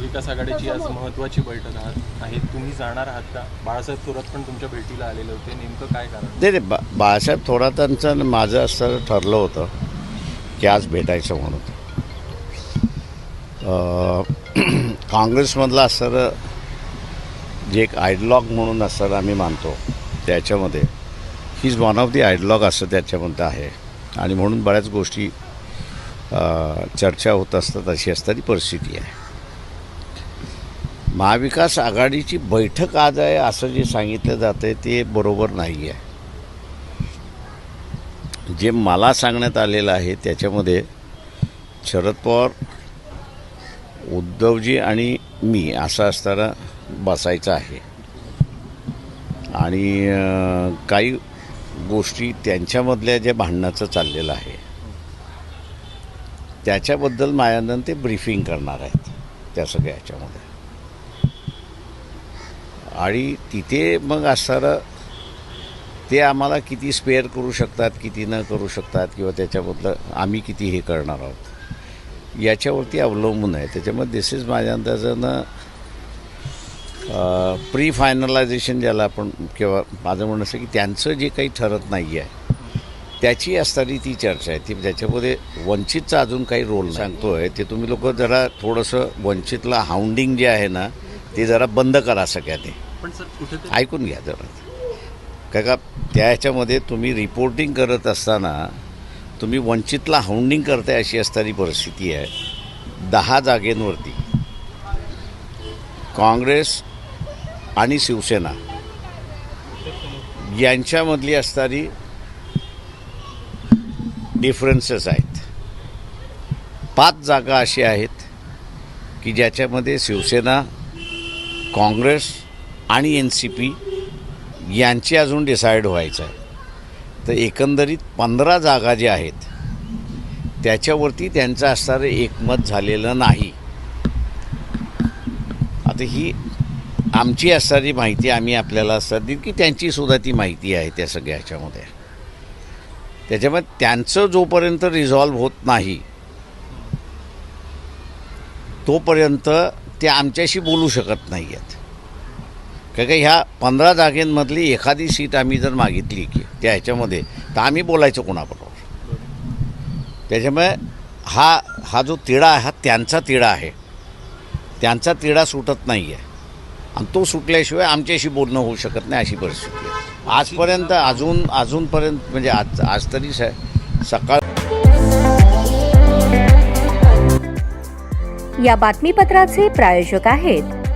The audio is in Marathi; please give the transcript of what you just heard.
महाविकास आघाडीची आज महत्वाची बैठक आहे. तुम्ही जाणार आहात का? बाळासाहेब थोरात पण तुमच्या भेटीला आलेले होते. नेमकं काय कारण? नाही बा बाळासाहेब थोरातांचं माझं असं ठरलं होतं की आज भेटायचं म्हणून. काँग्रेसमधला असणारं जे एक आयडलॉग म्हणून असणारं आम्ही मानतो त्याच्यामध्ये he's one of the ideologue असं त्याच्यामध्ये आहे. आणि म्हणून बऱ्याच गोष्टी चर्चा होत असतात अशी असणारी परिस्थिती आहे. महाविकास आघाडीची बैठक आज आहे असं जे सांगितलं जातं आहे ते बरोबर नाही आहे. जे मला सांगण्यात आलेलं आहे त्याच्यामध्ये शरद पवार उद्धवजी आणि मी असं असताना बसायचं आहे. आणि काही गोष्टी त्यांच्यामधल्या ज्या भांडणाचं चाललेलं आहे त्याच्याबद्दल मायानंद ते ब्रीफिंग करणार आहेत त्या सगळ्या ह्याच्यामध्ये आणि तिथे मग असणारं ते आम्हाला किती स्पेअर करू शकतात किती न करू शकतात किंवा त्याच्याबद्दल आम्ही किती हे करणार आहोत. याच्यावरती अवलंबून आहे. त्याच्यामुळे दिस इज माझ्या अंदाजानं प्री फायनलायझेशन ज्याला आपण किंवा माझं म्हणणं असं की त्यांचं जे काही ठरत नाही आहे त्याची असणारी ती चर्चा आहे. ती त्याच्यामध्ये वंचितचा अजून काही रोल सांगतो आहे ते तुम्ही लोक जरा थोडंसं वंचितला हाऊंडिंग जे आहे ना ते जरा बंद करा सगळ्या ते पण सर ऐकून घ्या जरा. काय का त्या ह्याच्यामध्ये तुम्ही रिपोर्टिंग करत असताना तुम्ही वंचितला हाऊंडिंग करताय अशी असणारी परिस्थिती आहे दहा जागेंवरती. काँग्रेस आणि शिवसेना यांच्यामधली असणारी डिफरन्सेस आहेत. पाच जागा अशी आहेत की ज्याच्यामध्ये शिवसेना काँग्रेस आणि एन सी पी यांची अजून डिसाईड व्हायचं आहे. तर एकंदरीत पंधरा जागा ज्या आहेत त्याच्यावरती त्यांचं असणारं एकमत झालेलं नाही. आता ही आमची असणारी माहिती आम्ही आपल्याला असतात देईल की त्यांचीसुद्धा ती माहिती आहे त्या सगळ्या ह्याच्यामध्ये. त्याच्यामुळे त्यांचं जोपर्यंत रिझॉल्व होत नाही तोपर्यंत ते आमच्याशी बोलू शकत नाही आहेत का काय ह्या पंधरा जागेंमधली एखादी सीट आम्ही जर मागितली की त्या ह्याच्यामध्ये तर आम्ही बोलायचं कोणाबरोबर. त्याच्यामुळे हा हा जो तिढा आहे हा त्यांचा तिढा आहे. त्यांचा तिढा सुटत नाही आहे आणि तो सुटल्याशिवाय आमच्याशी बोलणं होऊ शकत नाही अशी परिस्थिती आहे. आजपर्यंत अजून अजूनपर्यंत म्हणजे आज आज तरी स सकाळ या बातमीपत्राचे प्रायोजक आहेत